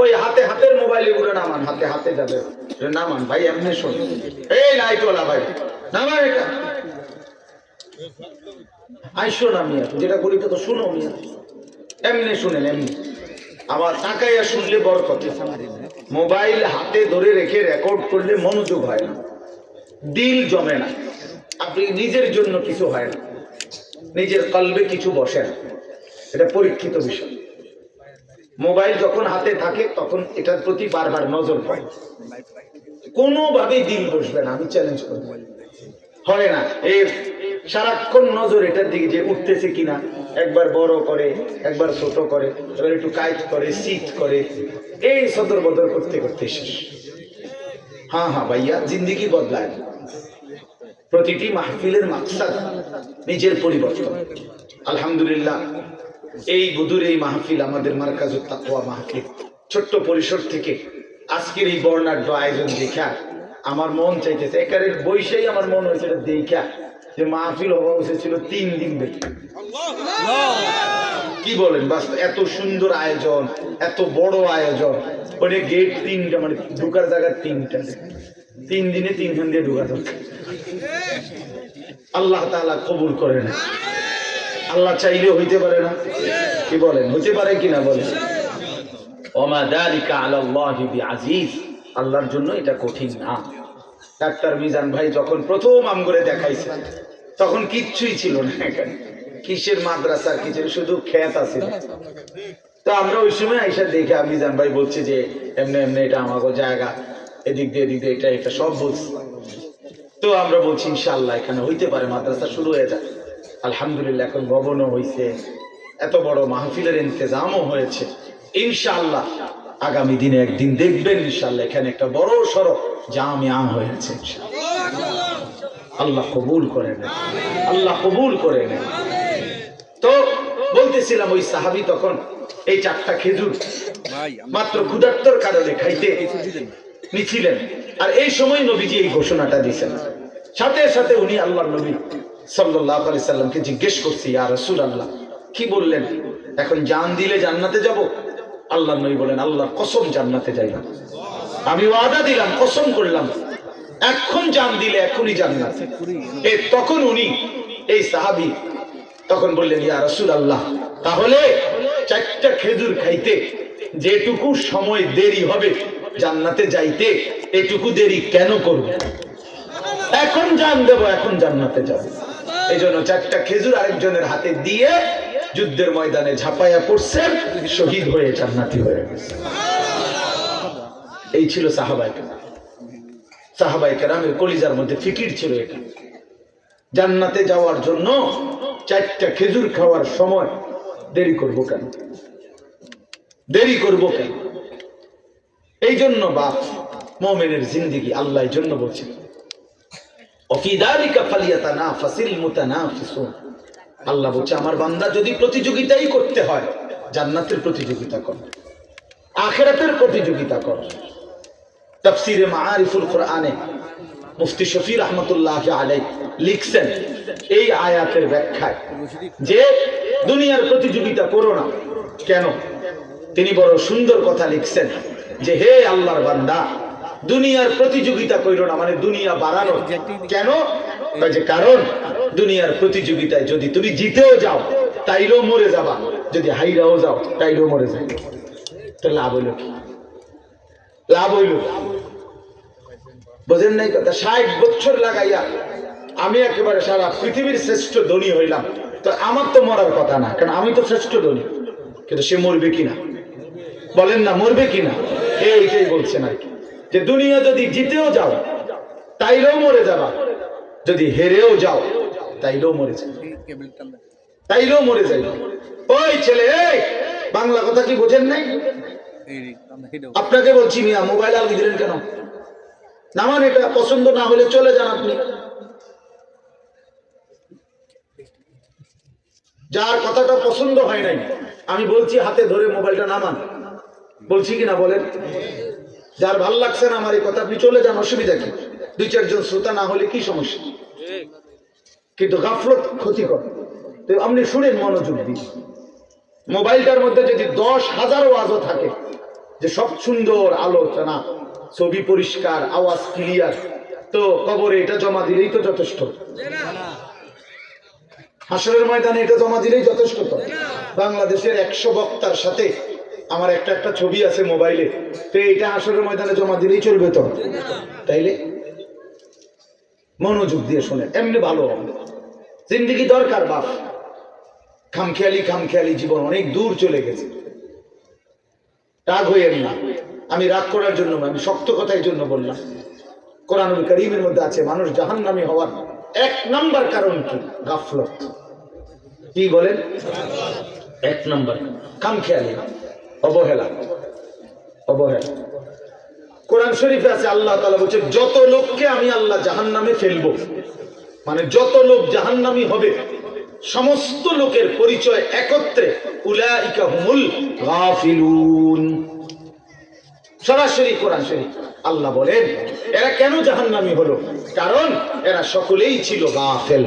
ওই হাতে হাতের মোবাইল এগুলো নামান, হাতে হাতে যাবে। নামান, ভাই, এমনি শোন। এই লাইটওয়ালা ভাই নামান এটা। আইসো না মিয়া যেটা করি তো শুনো মিয়া এমনি শুনেন, এমনি। আবার তাকাইয়া শুনলে বড় কথা মোবাইল হাতে ধরে রেখে রেকর্ড করলে মনোযোগ হয় না। দিল জমে না। আপনি নিজের জন্য কিছু হয় না। নিজের কলবে কিছু বসে না। এটা পরীক্ষিত বিষয়। মোবাইল যখন হাতে থাকে, তখন এটার প্রতি বারবার নজর পড়ে। কোনোভাবেই দিল বসবে না, আমি চ্যালেঞ্জ করব। হয় না এই সারাক্ষণ নজর এটার দিকে যে উঠতেছে কিনা, একবার বড় করে, একবার ছোট করে, এবার একটু কাইট করে শীত করে, এই সদর বদর করতে করতে শেষ। হ্যাঁ হ্যাঁ ভাইয়া, জিন্দিগি বদলায়। প্রতিটি মাহফিলের মাকসাদ নিজের পরিবর্তন। আলহামদুলিল্লাহ এই বুধুর এই মাহফিল আমাদের মার্কাজ তাকওয়া মাহফিল। ছোট্ট পরিসর থেকে আজকের এই বর্ণাঢ্য আয়োজন দেখা, আমার মন চাইতেছে একারের বৈশাই আমার মন হয়েছে দেখা যে মাহফিল হওয়া উচিত ছিল তিন দিন বেশি কি বলেন, বাস এত সুন্দর আয়োজন, এত বড় আয়োজন ওটা গেট তিনটা মানে ঢুকার জায়গা তিনটা। তিন দিনে তিনখান দিয়ে ঢুকা আল্লাহ তাআলা কবুল করে না আল্লাহ চাইলে হইতে পারে না। কি বলেন? হইতে পারে কিনা বলেন? আল্লাহর জন্য এটা কঠিন না। ডাক্তার মিজান ভাই যখন প্রথম আমগরে দেখাইছে তখন কিচ্ছুই ছিল না এখানে। কিসের মাদ্রাসার কিসের? শুধু খেত আছে। তো আমরা ওই সময় আইসা দেখে মিজান ভাই বলছে যে এমনি এমনি এটা আমাকে জায়গা। এদিক দিয়ে এদিক দিয়ে এটা এটা সব বলছে। তো আমরা বলছি ইনশাল্লাহ এখানে হইতে পারে মাদ্রাসা শুরু হয়ে যায় আলহামদুলিল্লাহ এখন ভবনও হয়েছে এত বড় মাহফিলের ইন্তজামও হয়েছে। ইনশাআল্লাহ আগামী দিনে একদিন দেখবেন ইনশাআল্লাহ এখানে একটা বড় সড়ক জামিয়া হয়েছে আল্লাহ কবুল করে নেন। আল্লাহ কবুল করে নেন। তো বলতেছিলাম ওই সাহাবি তখন এই চারটা খেজুর মাত্র ক্ষুধার্তর কারণে খাইতে নিছিলেন। আর এই সময় নবীজি এই ঘোষণাটা দিয়েছেন সাথে সাথে উনি আল্লাহ নবী সাল্লাহ আলি সাল্লামকে জিজ্ঞেস করছি আর রসুল আল্লাহ কি বললেন? এখন জান দিলে জান্নাতে যাব? আল্লাহ নবী বলেন, আল্লাহ, কসম জান্নাতে যাই না। আমি ওয়াদা দিলাম, কসম করলাম, এখন জান দিলে এখনই জান্নাত। এ তখন উনি, এই সাহাবি, তখন বললেন, ইয়া রসুল আল্লাহ তাহলে চারটা খেজুর খাইতে যেটুকু সময় দেরি হবে জান্নাতে যাইতে, এটুকু দেরি কেন করব? এখন জান দেব, এখন জান্নাতে যাব। এই জন্য চারটা খেজুর আরেকজনের হাতে দিয়ে যুদ্ধের ময়দানে ঝাঁপাইয়া পড়ছেন শহীদ হয়ে জান্নাতি হয়ে গেছে। এই ছিল সাহাবাই সাহাবাই কেরামের কলিজার মধ্যে ফিকির ছিল এটা। জান্নাতে যাওয়ার জন্য চারটা খেজুর খাওয়ার সময় দেরি করব কেন? দেরি করব কেন? এই জন্য বাপ, মোমেনের জিন্দিগি আল্লাহ জন্য বলছে। আল্লাহ বলছে, আমার বান্দা যদি প্রতিযোগিতাই করতে হয়, জান্নাতের প্রতিযোগিতা কর, আখেরাতের প্রতিযোগিতা কর। তাফসিরে মাআরিফুল কোরআনে মুফতি শফি রহমতুল্লাহ আলাই লিখছেন এই আয়াতের ব্যাখ্যায় যে দুনিয়ার প্রতিযোগিতা করো না। কেন? তিনি বড় সুন্দর কথা লিখছেন যে, হে আল্লাহর বান্দা দুনিয়ার প্রতিযোগিতা কইরো না মানে দুনিয়া বাড়ানো। কেন? যে কারণ, দুনিয়ার প্রতিযোগিতায় যদি তুমি জিতেও যাও, তাইলেও মরে যাবা। যদি হাইরাও যাও, তাইলেও মরে যাবে তো লাভ হইল কি? লাভ হইল বোঝেন নাই কথা? ষাট বছর লাগাইয়া আমি একেবারে সারা পৃথিবীর শ্রেষ্ঠ ধনী হইলাম। তো আমার তো মরার কথা না, কারণ আমি তো শ্রেষ্ঠ ধনী। কিন্তু সে মরবে কিনা? বলেন না, মরবে কিনা? এইটাই বলছেন আর কি। যে দুনিয়া যদি জিতেও যাও, তাইলেও মরে যাবা। যদি হেরেও যাও, তাইলেও মরে যাবে। তাইলেও মরে যাইবে। ওই ছেলে বাংলা কথা কি বোঝেন নাই? আপনাকে বলছি মিয়া, মোবাইল আলগি দিলেন কেন? নামান এটা, পছন্দ না হলে চলে যান আপনি। যার কথাটা পছন্দ হয় নাই, আমি বলছি হাতে ধরে মোবাইলটা নামান। বলছি কি না বলেন? যার ভালো লাগছে না আমার এই কথা, আপনি চলে যান, অসুবিধা কি? দুই, চারজন শ্রোতা না হলে কি সমস্যা? কিন্তু গাফলত ক্ষতিকর। তো আপনি শুনেন মনোযোগ দিন মোবাইলটার মধ্যে যদি দশ হাজার ওয়াজও থাকে, যে সব সুন্দর আলোচনা, ছবি পরিষ্কার, আওয়াজ ক্লিয়ার তো কবরে এটা জমা দিলেই তো যথেষ্ট। হাসরের ময়দানে এটা জমা দিলেই যথেষ্ট তো। বাংলাদেশের একশো বক্তার সাথে আমার একটা একটা ছবি আছে মোবাইলে। তো এটা হাসরের ময়দানে জমা দিলেই চলবে তো? তাইলে? মনোযোগ দিয়ে শোনেন এমনি ভালো জিন্দিগি দরকার বাপ। খামখেয়ালি খামখেয়ালি জীবন অনেক দূর চলে গেছে। রাগ হইয়েন না। আমি রাগ করার জন্য আমি শক্ত কথার জন্য বললাম। কোরআনুল করিমের মধ্যে আছে মানুষ জাহান্নামী হওয়ার এক নাম্বার কারণ কি? গাফলত। কি বলেন? এক নাম্বার। খামখেয়ালি। অবহেলা অবহেলা। কোরআন শরীফে আছে, আল্লাহ তালা বলছে, যত লোককে আমি আল্লাহ জাহান্নামে ফেলব মানে যত লোক জাহান্নামী হবে, সমস্ত লোকের পরিচয় একত্রে উলাইকা সরাসরি কোরআন শরীফ, আল্লাহ বলেন, এরা কেন জাহান্নামী হলো? কারণ এরা সকলেই ছিল গাফেল।